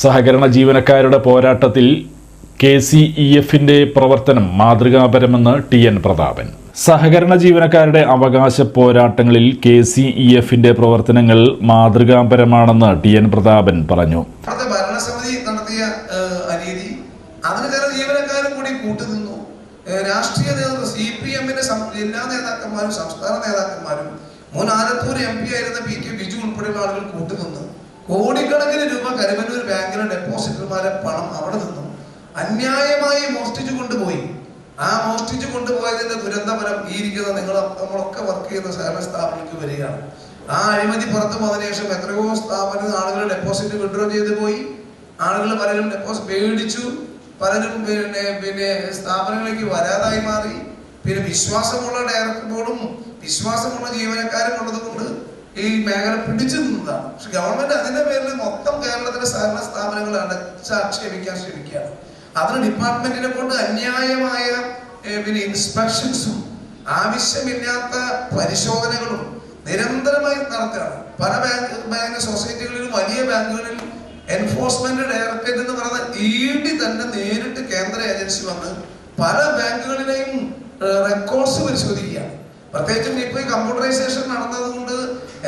സഹകരണ ജീവനക്കാരുടെ പോരാട്ടത്തിൽ കെ സി ഇ എഫിന്റെ പ്രവർത്തനം മാതൃകാപരമെന്ന് ടി എൻ പ്രതാപൻ. സഹകരണ ജീവനക്കാരുടെ അവകാശ പോരാട്ടങ്ങളിൽ കെ സി ഇ എഫിന്റെ പ്രവർത്തനങ്ങൾ മാതൃകാപരമാണെന്ന് ടി എൻ പ്രതാപൻ പറഞ്ഞു. ഭരണസമിതി നടത്തിയ അനീതി അതിന് ജീവനക്കാരും കൂടി കൂട്ടുനിന്നു. രാഷ്ട്രീയ നേതൃത്വം സി പി എമ്മിന്റെ ജില്ലാ നേതാക്കന്മാരും സംസ്ഥാന നേതാക്കന്മാരും മുൻ ആലത്തൂർ എം പി ആയിരുന്ന പി കെ ബിജു ഉൾപ്പെടെയുള്ള ആളുകൾ കൂട്ടുനിന്ന്. കോടിക്കണക്കിന് രൂപ കരുമന്നൂർ ബാങ്കിലെ ഡെപ്പോസിറ്റർമാരെ പണം അവിടെ നിന്നും അന്യായമായി മോഷ്ടിച്ചു കൊണ്ടുപോയി. ആ മോഷ്ടിച്ചു കൊണ്ടുപോയതിന്റെ ദുരന്തഫലം ഈ ഇരിക്കുന്ന നിങ്ങൾ നമ്മളൊക്കെ വർക്ക് ചെയ്യുന്ന സേവന സ്ഥാപനങ്ങൾക്ക് വരികയാണ്. ആ അഴിമതി പുറത്തു ശേഷം എത്രയോ സ്ഥാപനം ആളുകൾ ഡെപ്പോസിറ്റ് വിഡ്രോ ചെയ്തു പോയി. ആളുകൾ പലരും ഡെപ്പോസിറ്റ് മേടിച്ചു. പലരും പിന്നെ പിന്നെ സ്ഥാപനങ്ങളിലേക്ക് വരാതായി മാറി. പിന്നെ വിശ്വാസമുള്ള ഡയറക്ടർ ബോർഡും വിശ്വാസമുള്ള ജീവനക്കാരും ഉള്ളത് കൊണ്ട് ഈ മേഖല പിടിച്ചു നിന്നതാണ്. പക്ഷെ ഗവൺമെന്റ് അതിന്റെ പേരിൽ മൊത്തം കേരളത്തിലെ സഹകരണ സ്ഥാപനങ്ങൾ അടച്ചാക്ഷേപിക്കാൻ ശ്രമിക്കുകയാണ്. അതിന് ഡിപ്പാർട്ട്മെന്റിനെ കൊണ്ട് അന്യായമായ പിന്നെ ഇൻസ്പെക്ഷൻസും ആവശ്യമില്ലാത്ത പരിശോധനകളും നിരന്തരമായി നടത്തുകയാണ്. പല ബാങ്ക് ബാങ്ക് സൊസൈറ്റികളിലും വലിയ ബാങ്കുകളിൽ എൻഫോഴ്സ്മെന്റ് ഡയറക്ടറേറ്റ് എന്ന് പറയുന്ന ഇ ഡി തന്നെ നേരിട്ട് കേന്ദ്ര ഏജൻസി വന്ന് പല ബാങ്കുകളിലെയും റെക്കോർഡ്സ് പരിശോധിക്കുകയാണ്. പ്രത്യേകിച്ചും ഇപ്പോൾ ഈ കമ്പ്യൂട്ടറൈസേഷൻ നടന്നത് കൊണ്ട്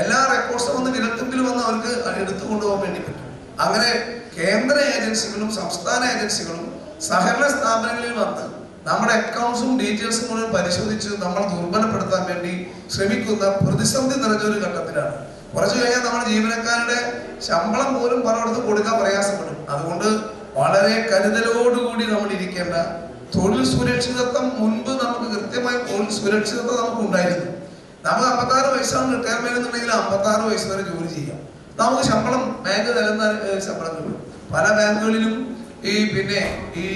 എല്ലാ റെക്കോർഡ്സും ഒന്ന് വിരൽത്തുമ്പിൽ വന്ന് അവർക്ക് എടുത്തു കൊണ്ടുപോകാൻ വേണ്ടി പറ്റും. അങ്ങനെ കേന്ദ്ര ഏജൻസികളും സംസ്ഥാന ഏജൻസികളും സഹകരണ സ്ഥാപനങ്ങളിൽ വന്ന് നമ്മുടെ അക്കൗണ്ട്സും ഡീറ്റെയിൽസും കൂടി പരിശോധിച്ച് നമ്മൾ ദുർബലപ്പെടുത്താൻ വേണ്ടി ശ്രമിക്കുന്ന പ്രതിസന്ധി നിറഞ്ഞ ഒരു ഘട്ടത്തിലാണ്. കുറച്ചു കഴിഞ്ഞാൽ നമ്മുടെ ജീവനക്കാരുടെ ശമ്പളം പോലും പലയിടത്തും കൊടുക്കാൻ പ്രയാസപ്പെടും. അതുകൊണ്ട് വളരെ കരുതലോടുകൂടി നമ്മൾ ഇരിക്കേണ്ട തൊഴിൽ സുരക്ഷിതത്വം മുൻപ് നമുക്ക് കൃത്യമായി സുരക്ഷിതത്വം നമുക്ക് ഉണ്ടായിരുന്നു നമുക്ക് അമ്പത്താറ് വയസ്സാണ് റിട്ടയർമെന്റ് എന്നുണ്ടെങ്കിൽ അമ്പത്താറ് വയസ്സ് വരെ ജോലി ചെയ്യാം. നമുക്ക് ശമ്പളം ബാങ്ക് തരുന്ന ശമ്പളം കിട്ടും. പല ബാങ്കുകളിലും ഈ പിന്നെ ഈ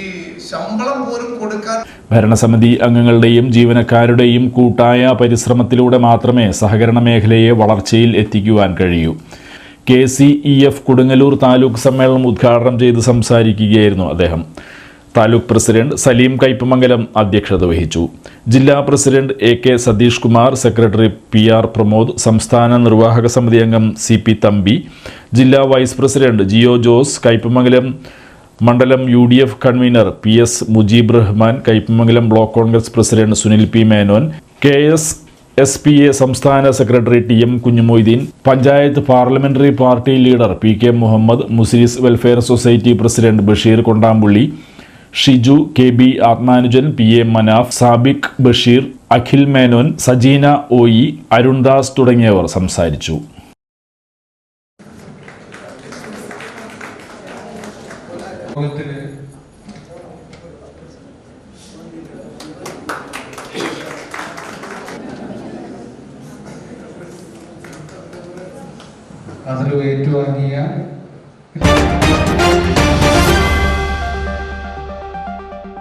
ശമ്പളം പോലും കൊടുക്കാൻ ഭരണസമിതി അംഗങ്ങളുടെയും ജീവനക്കാരുടെയും കൂട്ടായ പരിശ്രമത്തിലൂടെ മാത്രമേ സഹകരണ മേഖലയെ വളർച്ചയിൽ എത്തിക്കുവാൻ കഴിയൂ. K C E F Kodungallur taluk സമ്മേളനം ഉദ്ഘാടനം ചെയ്ത് സംസാരിക്കുകയായിരുന്നു അദ്ദേഹം. താലൂക്ക് പ്രസിഡന്റ് സലീം കൈപ്പമംഗലം അധ്യക്ഷത വഹിച്ചു. ജില്ലാ president A K Satheesh Kumar secretary P R Pramod സംസ്ഥാന നിർവാഹക സമിതി അംഗം സി പി തമ്പി ജില്ലാ വൈസ് പ്രസിഡന്റ് ജിയോ ജോസ് കൈപ്പമംഗലം മണ്ഡലം U D F convener P S Mujeeb Rahman Kaipamangalam block Congress president Sunil P Menon K S S P A സംസ്ഥാന secretary T M Kunjumoideen panchayat parliamentary party leader P K Muhammad മുസ്ലിസ് welfare society president Basheer Kondampully Shiju K B Athmanujan P A Manaf Sabik Basheer Akhil Menon Sajeena ഒയി Arundas തുടങ്ങിയവർ സംസാരിച്ചു. അതിലും ഏറ്റുവാങ്ങിയ